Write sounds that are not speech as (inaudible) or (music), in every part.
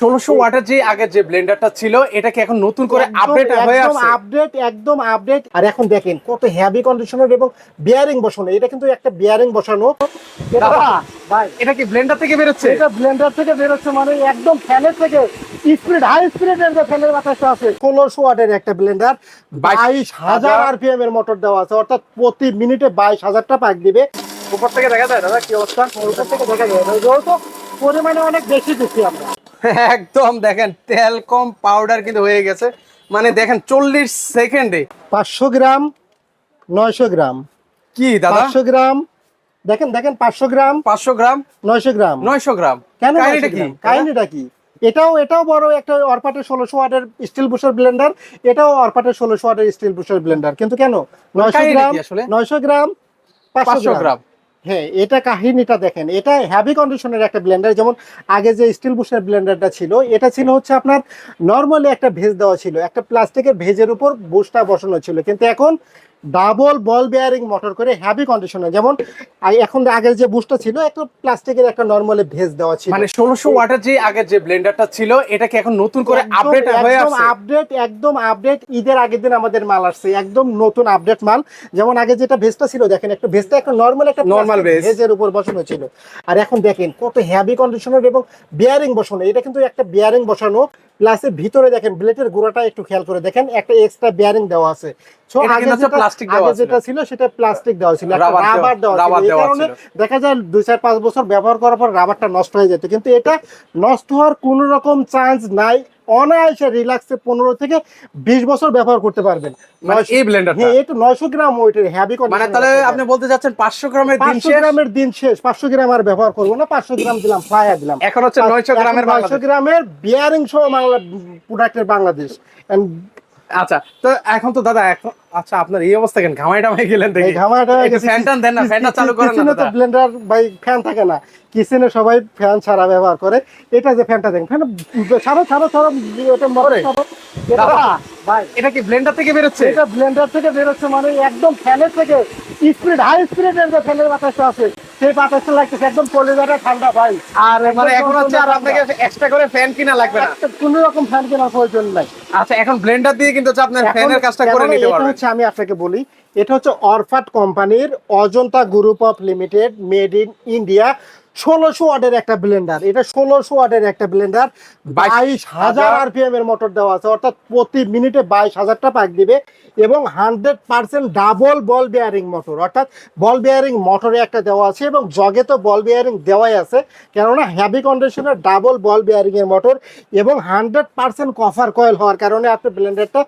ষোলোশো ওয়াটের যে আগের যে ব্লেন্ডারটা ছিল এটা কি এখন নতুন করে আপডেট হয়ে একদম আছে? আপডেট একদম আপডেট আর এখন দেখেন কত হেভি কন্ডিশনার এবং বিয়ারিং বসানো। এটা কিন্তু একটা বিয়ারিং বসানো। ভাই এটা কি ব্লেন্ডার থেকে বেরোচ্ছে? এটা ব্লেন্ডার থেকে বেরোচ্ছে মানে একদম ফ্যানের থেকে স্পিড হাই স্পিডের যে ফ্যানের বাতাসটা আছে। ষোলোশো ওয়াটের একটা ব্লেন্ডার বাইশ হাজার আরপিএম এর মোটর দেওয়া আছে। অর্থাৎ প্রতি মিনিটে বাইশ হাজারটা পাক দিবে। উপর থেকে দেখা যায় দাদা কি অবস্থা? ওইটা থেকে দেখা যায়। যেহেতু পরিমাণে অনেক বেশি দিচ্ছি আমরা। (laughs) একদম দেখেন তেল কম পাউডার কিন্তু হয়ে গেছে। মানে দেখেন চল্লিশ সেকেন্ডে। পাঁচশো গ্রাম নয়শো গ্রাম। কি দাদা? পাঁচশো গ্রাম দেখেন দেখেন পাঁচশো গ্রাম পাঁচশো গ্রাম? নয়শো গ্রাম। নয়শো গ্রাম। কেন কাহিনীটা কি? কাহিনীটা কি? এটাও এটাও বড় একটা অরপাটের ষোলোশো ওয়াটের স্টিল বুশার ব্লেন্ডার এটাও অরপাটের ষোলোশো ওয়াটের স্টিল বুশার ব্লেন্ডার কিন্তু কেন? নয়শো গ্রাম নয়শো গ্রাম পাঁচশো গ্রাম। হ্যাঁ এটা কাহিনীটা দেখেন। এটা হ্যাভি কন্ডিশনের একটা ব্লেন্ডার যেমন আগে যে স্টিল বুশের ব্লেন্ডারটা ছিল, এটা ছিল হচ্ছে আপনার নর্মালি একটা ভেজ দেওয়া ছিল। একটা প্লাস্টিকের ভেজের উপর বুশটা বসানো ছিল। কিন্তু এখন ডাবল বল বেয়ারিং মোটর করে হ্যাভি কন্ডিশনের যেমন এখন আগের যে বুশটা ছিল একটা প্লাস্টিকের একটা নর্মালি ভেজ দেওয়া ছিল। মানে ষোলোশো ওয়াটের যে আগের যে ব্লেন্ডারটা ছিল এটা কি এখন নতুন করে আপডেট হয়ে একদম আপডেট একদম আপডেট ঈদের আগের দিন আমাদের মাল আসছে। একদম নতুন আপডেট মাল। যেমন আগে যেটা ভেস্টটা ছিল দেখেন একটা ভেস্টটা একটা নর্মাল একটা vest। ভেজের উপর বসানো ছিল। আর এখন দেখেন কত হেভি কন্ডিশনার এবং বেয়ারিং বসানো। এটা কিন্তু একটা বেয়ারিং বসানো প্লাসের ভিতরে দেখেন ব্লেডের গোড়াটা একটু খেয়াল করে দেখেন একটা এক্সট্রা বিয়ারিং দেওয়া আছে। সো আগে যেটা- প্লাস্টিক দেওয়া। যেটা ছিল সেটা প্লাস্টিক দেওয়া ছিল রাবার দেওয়া ছিল। এই কারণে দেখা যায় দুই চার পাঁচ বছর ব্যবহার করার পর রাবারটা নষ্ট হয়ে যেত। কিন্তু এটা নষ্ট হওয়ার কোনো রকম চান্স নাই। অনায়াসে রিল্যাক্সে পনেরো থেকে বিশ বছর ব্যবহার করতে পারবেন। মানে এই হ্যাঁ এটা নয়শো গ্রাম ওয়েটের হ্যাভি মানে তাহলে আপনি বলতে চাচ্ছেন পাঁচশো গ্রামের দিন পাঁচশো গ্রামের দিন শেষ পাঁচশো গ্রাম আর ব্যবহার করব না পাঁচশো গ্রাম দিলাম ফ্লায়ার দিলাম। এখন হচ্ছে নয়শো গ্রামের নয়শো গ্রামের বিয়ারিং সহ বাংলা প্রোডাক্টের বাংলাদেশ। আচ্ছা তো এখন তো দাদা এখন আচ্ছা আপনার এই অবস্থা কেন? ঘামাই টামাই গেলেন দেখি। ঘামাটা একটু ফ্যান টান দেন না ফ্যানটা চালু করেন না তো। ব্লেন্ডার বাই ফ্যান থাকে না। কিচেনে সবাই ফ্যান ছাড়া ব্যবহার করে। এটা যে ফ্যানটা দেখেন ফ্যান ছাড়ো ছাড়ো ছাড়ো এটা মরে দাদা, ভাই এটা কি ব্লেন্ডার থেকে বেরোচ্ছে? এটা ব্লেন্ডার থেকে বেরোচ্ছে মানে একদম ফ্যানের থেকে। স্পিড হাই স্পিডের যে ফ্যানের বাতাসটা আছে সেই বাতাসটা লাগতেছে একদম কলিজাটা ঠান্ডা ভাই। আর মানে এখন হচ্ছে আর আপনাকে এক্সট্রা করে ফ্যান কিনা লাগবে না। কোনো রকম ফ্যান কেনার প্রয়োজন নাই। আচ্ছা এখন ব্লেন্ডার দিয়ে কিন্তু আপনার ফ্যানের কাজটা করে নিতে পারবেন। হচ্ছে আমি আপনাকে বলি এটা হচ্ছে অরফাট কোম্পানির Ajanta group of limited made in India ষোলোশো ওয়াটের একটা ব্লেন্ডার এটা ষোলোশো ওয়াটের একটা ব্লেন্ডার বাইশ হাজার আরপিএম এর মোটর দেওয়া আছে অর্থাৎ প্রতি মিনিটে বাইশ হাজারটা পাক দিবে এবং hundred percent double ball bearing motor অর্থাৎ বল বেয়ারিং মোটরে একটা দেওয়া আছে এবং জগে তো বল বেয়ারিং দেওয়াই আছে কেননা হ্যাভি কন্ডিশনের ডাবল বল বেয়ারিং এর মোটর এবং হান্ড্রেড পার্সেন্ট কভার কয়েল হওয়ার কারণে আপনি ব্লেন্ডারটা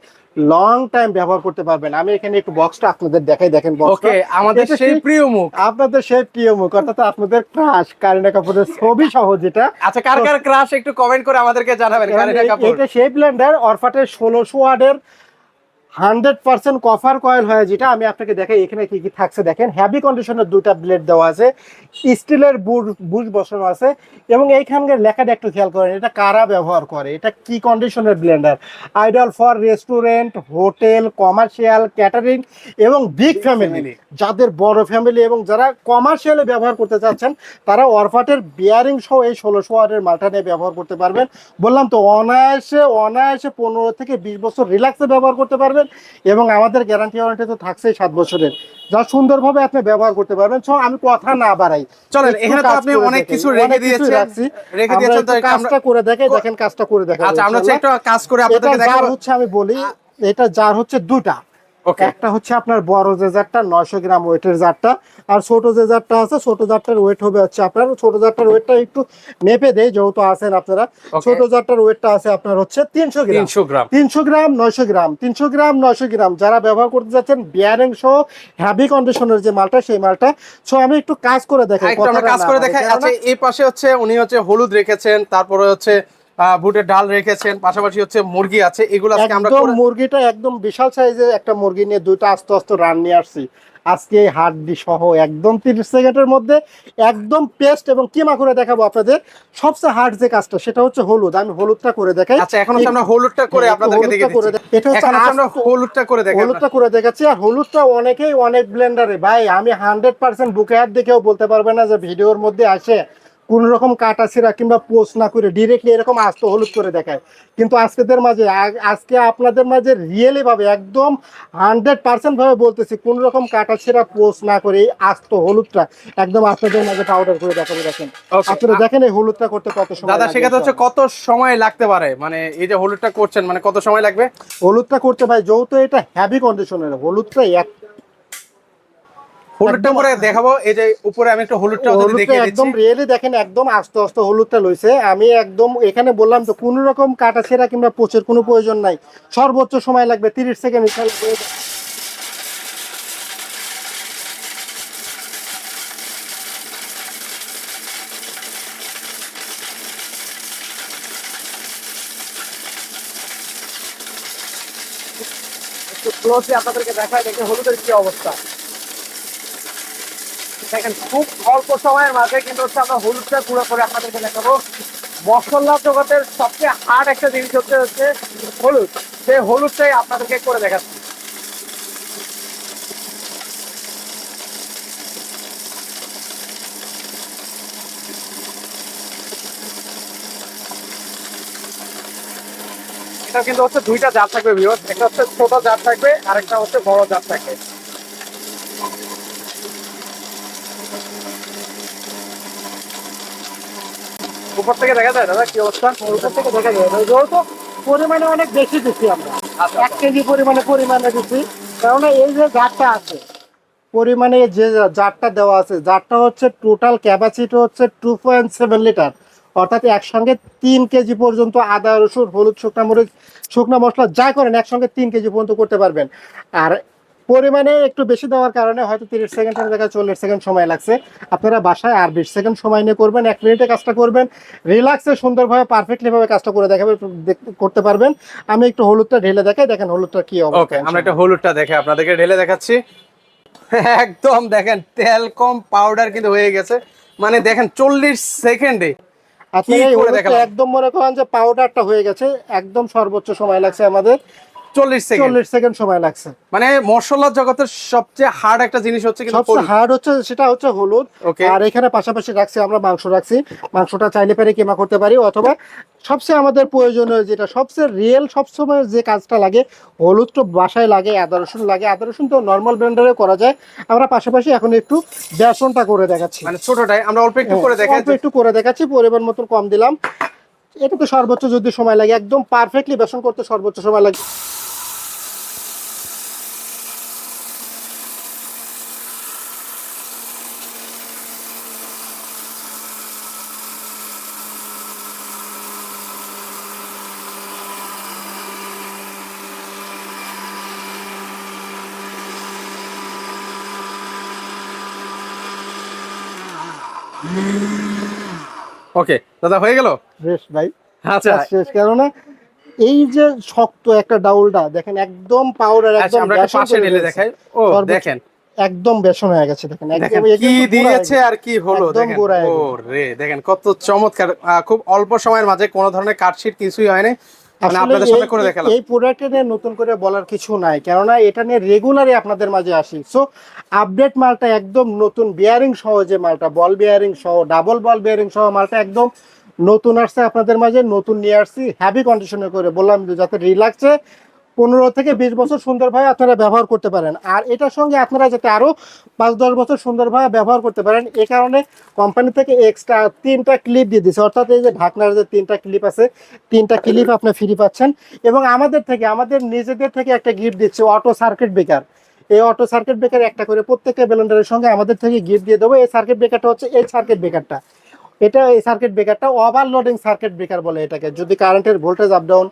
লং টাইম ব্যবহার করতে পারবেন। আমি এখানে একটু বক্সটা আপনাদের দেখাই। দেখেন ওকে আমাদের সেই প্রিয় মুখ। আপনাদের সেই প্রিয় মুখ অর্থাৎ আপনাদের ক্রাশ কারিনা কাপুরের ছবি সহ যেটা। আচ্ছা কার কার ক্রাশ একটু কমেন্ট করে আমাদেরকে জানাবেন কারিনা কাপুর। এটা সেই ব্লেন্ডার অরফাটের 1600 ওয়ার্ডের হান্ড্রেড পার্সেন্ট কফার কয়েল হয় যেটা আমি আপনাকে দেখাই এখানে কি কি থাকছে দেখেন। হ্যাভি কন্ডিশনের দুইটা ব্লেড দেওয়া আছে স্টিলের বুশ বসানো আছে এবং এইখানকার লেখাটা একটু খেয়াল করেন এটা কারা ব্যবহার করে? এটা কি কন্ডিশনের blender ideal for restaurant hotel commercial catering এবং বিগ ফ্যামিলি যাদের বড় ফ্যামিলি এবং যারা কমার্শিয়ালে ব্যবহার করতে চাচ্ছেন তারা অরফাটের বিয়ারিং সহ এই ষোলোশো ওয়াটের মালটা নিয়ে ব্যবহার করতে পারবেন। বললাম তো অনায়াসে অনায়াসে পনেরো থেকে বিশ বছর রিল্যাক্সে ব্যবহার করতে পারবেন। এবং আমাদের গ্যারান্টি ওয়ারেন্টি তো থাকছেই সাত বছরের। যা সুন্দরভাবে আপনি ব্যবহার করতে পারবেন। সো আমি কথা না বাড়াই। চলেন এখানে তো আপনি অনেক কিছু রেখে দিয়েছেন। রাখছি। রেখে দিয়েছেন তো কাজটা করে দেখে দেখেন কাজটা করে দেখেন আচ্ছা আমরা একটু কাজ করে আপনাদেরকে দেখাবো। হচ্ছে আমি বলি এটা জার হচ্ছে দুটা। একটা হচ্ছে আপনার বড় যে জারটা নয়শো গ্রাম ওয়েটের জারটা আর ছোট যে জারটা আছে ছোট জারটার ওয়েট হবে হচ্ছে আপনার ছোট জারটার ওয়েটটা একটু মেপে দেয় যেহেতু আছেন আপনারা। ছোট জারটার ওয়েটটা আছে আপনার হচ্ছে তিনশো গ্রাম। তিনশো গ্রাম। তিনশো গ্রাম নয়শো গ্রাম। তিনশো গ্রাম নয়শো গ্রাম। যারা ব্যবহার করতে যাচ্ছেন বিয়ারিং সহ হ্যাভি কন্ডিশনের যে মালটা সেই মালটা। সো আমি একটু কাজ করে দেখাই কাজ করে দেখাই। আচ্ছা এই পাশে হচ্ছে উনি হচ্ছে হলুদ রেখেছেন তারপরে হচ্ছে বুটের ডাল রেখেছেন পাশাপাশি হচ্ছে মুরগি আছে এগুলো আজকে আমরা একদম মুরগিটা একদম বিশাল সাইজের একটা মুরগি নিয়ে দুইটা আস্তে আস্তে রান নিয়ে আসছি। আজকে হাড্ডি সহ একদম তিরিশ সেকেন্ডের মধ্যে একদম পেস্ট এবং কিমা করে দেখাবো আপনাদের। সবচেয়ে হার্ড যে কাজটা সেটা হচ্ছে হলুদ। আমি হলুদটা করে দেখাই। আচ্ছা এখন আমরা হলুদটা করে হ্যাঁ, আপনাদেরকে করে দিচ্ছি। এটা হচ্ছে আমরা হলুদটা করে দেখাই হলুদটা করে দেখাচ্ছি। আর হলুদটা অনেকেই অনেক ব্লেন্ডারে ভাই আমি হান্ড্রেড পার্সেন্ট বুকে হাত দেখেও বলতে পারবে না যে ভিডিওর মধ্যে আসে। কোন রকম কাটা ছিঁড়া কিংবা পোস্ট না করে ডিরেক্টলি এরকম আস্ত হলুদ করে দেখায়। কিন্তু আজকেদের মাঝে আজকে আপনাদের মাঝে রিয়েলি ভাবে একদম হান্ড্রেড পার্সেন্ট ভাবে বলতেছি কোন রকম কাটা ছিঁড়া পোস্ট না করে এই আস্ত হলুদটা একদম আপনাদের মাঝে পাউডার করে দেখাবো দেখেন। আপনারা দেখেন এই হলুদটা করতে কত সময় দাদা সেক্ষেত্রে হচ্ছে কত সময় লাগতে পারে? মানে এই যে হলুদটা করছেন মানে কত সময় লাগবে? হলুদটা করতে ভাই যেহেতু এটা হ্যাভি কন্ডিশনের হলুদটা এক হলুদটা করে দেখাবো। এই যে উপরে আমি একটু হলুদটা যদি দেখিয়ে একদম রিয়েলি দেখেন একদম আস্তে আস্তে হলুদটা লইছে। আমি একদম এখানে বললাম তো কোন রকম কাটা ছেঁড়া কিংবা পোচের কোনো প্রয়োজন নাই। সর্বোচ্চ সময় লাগবে তিরিশ সেকেন্ড একটু আপনাদেরকে দেখায় দেখে হলুদের কি অবস্থা। দেখেন, খুব অল্প সময়ের মাঝে কিন্তু হচ্ছে আমরা হলুদটা গুঁড়ো করে আপনাদেরকে দেখাবো। মশলা জগতের সবচেয়ে হার্ড একটা জিনিস হচ্ছে হচ্ছে হলুদ। সেই হলুদটাই আপনাদেরকে করে দেখাচ্ছি। এটা কিন্তু হচ্ছে দুইটা জার থাকবে ভিউয়ার্স একটা হচ্ছে ছোট জার থাকবে আর একটা হচ্ছে বড় জার থাকবে। উপর থেকে দেখা যায় দাদা কি অবস্থা? উপর থেকে দেখা যায় যেহেতু পরিমাণে অনেক বেশি দিচ্ছি আমরা। আচ্ছা, এক কেজি পরিমাণে পরিমাণে দিচ্ছি। কারণ এই যে জারটা আছে পরিমাণে যে জারটা দেওয়া আছে জারটা হচ্ছে টোটাল ক্যাপাসিটি হচ্ছে টু পয়েন্ট সেভেন লিটার অর্থাৎ একসঙ্গে তিন কেজি পর্যন্ত আদা রসুন হলুদ শুকনা মরিচ শুকনা মশলা যা করেন একসঙ্গে তিন কেজি পর্যন্ত করতে পারবেন। আর পরিমাণে একটু বেশি দেওয়ার কারণে হয়তো তিরিশ সেকেন্ডের জায়গায় চল্লিশ সেকেন্ড সময় লাগছে। আপনারা বাসায় আর বিশ সেকেন্ড সময় নিয়ে করবেন এক মিনিটে কাজটা করবেন। রিল্যাক্সে সুন্দরভাবে পারফেক্টলি ভাবে কাজটা করে দেখাবে করতে পারবেন। আমি একটু হলুদটা ঢেলে দেখাই দেখেন হলুদটা কি ওকে আমরা একটা হলুদটা দেখে আপনাদেরকে ঢেলে দেখাচ্ছি। (laughs) একদম দেখেন তেল কম পাউডার কিন্তু হয়ে গেছে। মানে দেখেন চল্লিশ সেকেন্ডে দেখালাম? একদম মনে করেন যে পাউডারটা হয়ে গেছে একদম সর্বোচ্চ সময় লাগছে আমাদের। চল্লিশ সেকেন্ড চল্লিশ সেকেন্ড সময় লাগছে। মানে মশলা জগতের সবচেয়ে হার্ড একটা জিনিস হচ্ছে কিন্তু সবচেয়ে হার্ড হচ্ছে সেটা হচ্ছে হলুদ। আর এখানে পাশাপাশি রাখছি আমরা মাংস রাখছি। মাংসটা চাইলে পারে কেমা করতে পারি অথবা সবচেয়ে আমাদের প্রয়োজনীয় যেটা সবচেয়ে রিয়েল সবসময় যে কাজটা লাগে হলুদ তো বাসায় লাগে আদা রসুন লাগে। আদা রসুন তো নর্মাল ব্লেন্ডারে করা যায়। আমরা পাশাপাশি এখন একটু বেসনটা করে দেখাচ্ছি। মানে ছোটটাই আমরা অল্প একটু করে দেখাই অল্প একটু করে দেখাচ্ছি পরিমাণ মতন কম দিলাম। এটা তো সর্বোচ্চ যদি সময় লাগে একদম পারফেক্টলি বেসন করতে সর্বোচ্চ সময় লাগে। ওকে দাদা হয়ে গেল? বেশ ভাই। আচ্ছা। শেষ কেননা এই যে শক্ত একটা ডাউলটা দেখেন একদম পাউডার আচ্ছা একদম আমরা পাশে ঢেলে দেখাই। ও দেখেন। একদম বেসন হয়ে গেছে দেখেন একদম কি দিয়েছে আর কি হলো দেখেন। ও রে দেখেন কত চমৎকার খুব অল্প সময়ের মাঝে কোনো ধরনের কাটশিট কিছুই হয়নি। আপনাদের সামনে এই- করে দেখালাম। এই প্রোডাক্টটা নিয়ে নতুন করে বলার কিছু নাই কেননা এটা নিয়ে রেগুলারই আপনাদের মাঝে আসি। সো আপডেট মালটা একদম নতুন বিয়ারিং সহ যে মালটা বল বিয়ারিং সহ ডাবল বল বিয়ারিং সহ মালটা একদম নতুন আসছে আপনাদের মাঝে নতুন নিয়ে আসছি। হ্যাভি কন্ডিশনে করে বললাম যাতে রিল্যাক্সে পনেরো থেকে বিশ বছর সুন্দরভাবে আপনারা ব্যবহার করতে পারেন। আর এটার সঙ্গে আপনারা যাতে আরও পাঁচ দশ বছর সুন্দরভাবে ব্যবহার করতে পারেন, এ কারণে কোম্পানি থেকে এক্সট্রা তিনটা ক্লিপ দিয়ে দিচ্ছে অর্থাৎ এই যে ঢাকনার যে তিনটা ক্লিপ আছে, তিনটা ক্লিপ আপনি ফ্রি পাচ্ছেন। এবং আমাদের থেকে, আমাদের নিজেদের থেকে একটা গিফট দিচ্ছে অটো সার্কিট ব্রেকার এই অটো সার্কিট ব্রেকার একটা করে প্রত্যেকটা ব্লেন্ডারের সঙ্গে আমাদের থেকে গিফট দিয়ে দেবো। এই সার্কিট ব্রেকারটা হচ্ছে এই সার্কিট ব্রেকারটা এটা এই সার্কিট ব্রেকারটা ওভারলোডিং সার্কিট ব্রেকার বলে এটাকে। যদি কারেন্টের ভোল্টেজ আপ ডাউন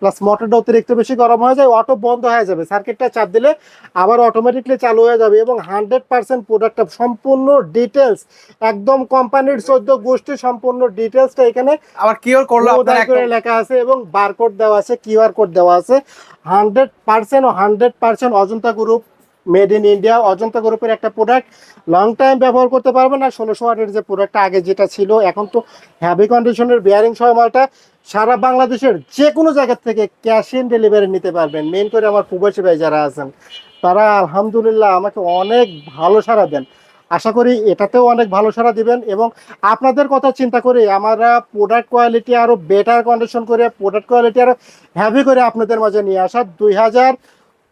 প্লাস মোটরটা অতিরিক্ত বেশি গরম হয়ে যায় অটো বন্ধ হয়ে যাবে। সার্কিটটা চাপ দিলে আবার অটোমেটিকলি চালু হয়ে যাবে এবং হান্ড্রেড পার্সেন্ট প্রোডাক্টটা সম্পূর্ণ ডিটেলস একদম কোম্পানির চোদ্দ গোষ্ঠী সম্পূর্ণ ডিটেলসটা এখানে আবার আপনার করে লেখা আছে এবং বারকোড দেওয়া আছে কিউআর কোড দেওয়া আছে। Hundred percent O hundred percent Ajanta group made in India Ajanta গ্রুপের একটা প্রোডাক্ট লং টাইম ব্যবহার করতে পারবেন আর ষোলোশো ওয়াটের যে প্রোডাক্টটা আগে যেটা ছিল, এখন তো হ্যাভি কন্ডিশনের বিয়ারিং সহ মালটা সারা বাংলাদেশের যে কোনো জায়গা থেকে ক্যাশ ইন ডেলিভারি নিতে পারবেন। মেন করে আমার প্রবাসী ভাই যারা আছেন, তারা আলহামদুলিল্লাহ আমাকে অনেক ভালো সাড়া দেন। আশা করি এটাতেও অনেক ভালো সারা দিবেন এবং আপনাদের কথা চিন্তা করে আমরা প্রোডাক্ট কোয়ালিটি আরও বেটার কন্ডিশন করে প্রোডাক্ট কোয়ালিটি আরও হ্যাভি করে আপনাদের মাঝে নিয়ে আসা দুই হাজার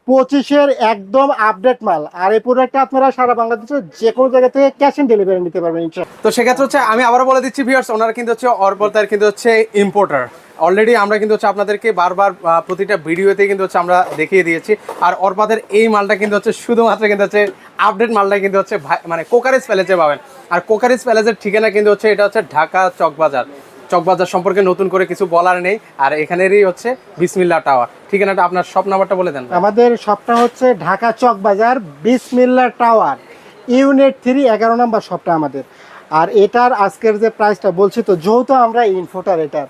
পঁচিশের একদম আপডেট মাল। আর এই প্রোডাক্টটা আপনারা সারা বাংলাদেশের যে কোনো জায়গা থেকে ক্যাশ অন ডেলিভারি নিতে পারবেন তো সেক্ষেত্রে হচ্ছে, আমি আবারও বলে দিচ্ছি ভিউয়ার্স ওনারা কিন্তু হচ্ছে অর্বতার কিন্তু হচ্ছে ইম্পোর্টার অলরেডি আমরা কিন্তু হচ্ছে আপনাদেরকে বারবার প্রতিটা ভিডিওতে কিন্তু হচ্ছে আমরা দেখিয়ে দিয়েছি। আর অর্পাদের এই মালটা কিন্তু হচ্ছে শুধুমাত্র কিন্তু হচ্ছে আপডেট মালটা কিন্তু হচ্ছে মানে কোকারিস প্যালেসে পাবেন। আর কোকারিস প্যালেসের ঠিকানা কিন্তু হচ্ছে, এটা হচ্ছে ঢাকা চকবাজার। চকবাজার সম্পর্কে নতুন করে কিছু বলার নেই। আর এখানেরই হচ্ছে বিসমিল্লা টাওয়ার। ঠিকানাটা আপনার সব নাম্বারটা বলে দেন আমাদের শপটা হচ্ছে ঢাকা চকবাজার বিসমিল্লা টাওয়ার, ইউনিট থ্রি, এগারো নম্বর শপটা আমাদের। আর এটার আজকের যে প্রাইসটা বলছি তো, যেহেতু আমরা ইনফোটার এটার,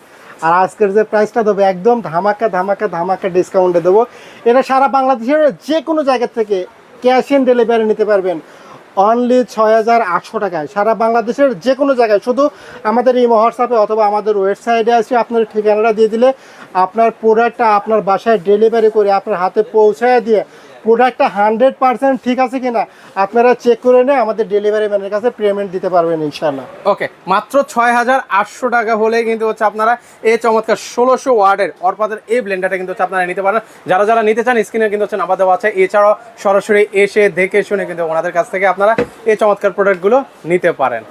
আর আজকের যে প্রাইসটা দেবো একদম ধামাকা ধামাকা ধামাকা ডিসকাউন্টে দেবো। এটা সারা বাংলাদেশের যে কোনো জায়গা থেকে ক্যাশ অন ডেলিভারি নিতে পারবেন। অনলি ছয় হাজার আটশো টাকায়। সারা বাংলাদেশের যে কোনো জায়গায়, শুধু আমাদের এই হোয়াটসঅ্যাপে অথবা আমাদের ওয়েবসাইটে আসে, আপনার ঠিকানাটা দিয়ে দিলে আপনার প্রোডাক্টটা আপনার বাসায় ডেলিভারি করে আপনার হাতে পৌঁছায় দিয়ে প্রোডাক্টটা হান্ড্রেড পার্সেন্ট ঠিক আছে কিনা আপনারা চেক করে নিয়ে আমাদের ডেলিভারি ম্যানের কাছে পেমেন্ট দিতে পারবেন ইনশাল্লাহ ওকে মাত্র ছয় হাজার আটশো টাকা হলে কিন্তু হচ্ছে আপনারা এই চমৎকার ষোলোশো ওয়ার্ডের অর্পাদের এই ব্লেন্ডারটা কিন্তু হচ্ছে আপনারা নিতে পারেন। যারা যারা নিতে চান স্ক্রিনে কিন্তু হচ্ছে নাম্বার দেওয়া আছে। এছাড়াও সরাসরি এসে দেখে শুনে কিন্তু ওনাদের কাছ থেকে আপনারা এই চমৎকার প্রোডাক্টগুলো নিতে পারেন।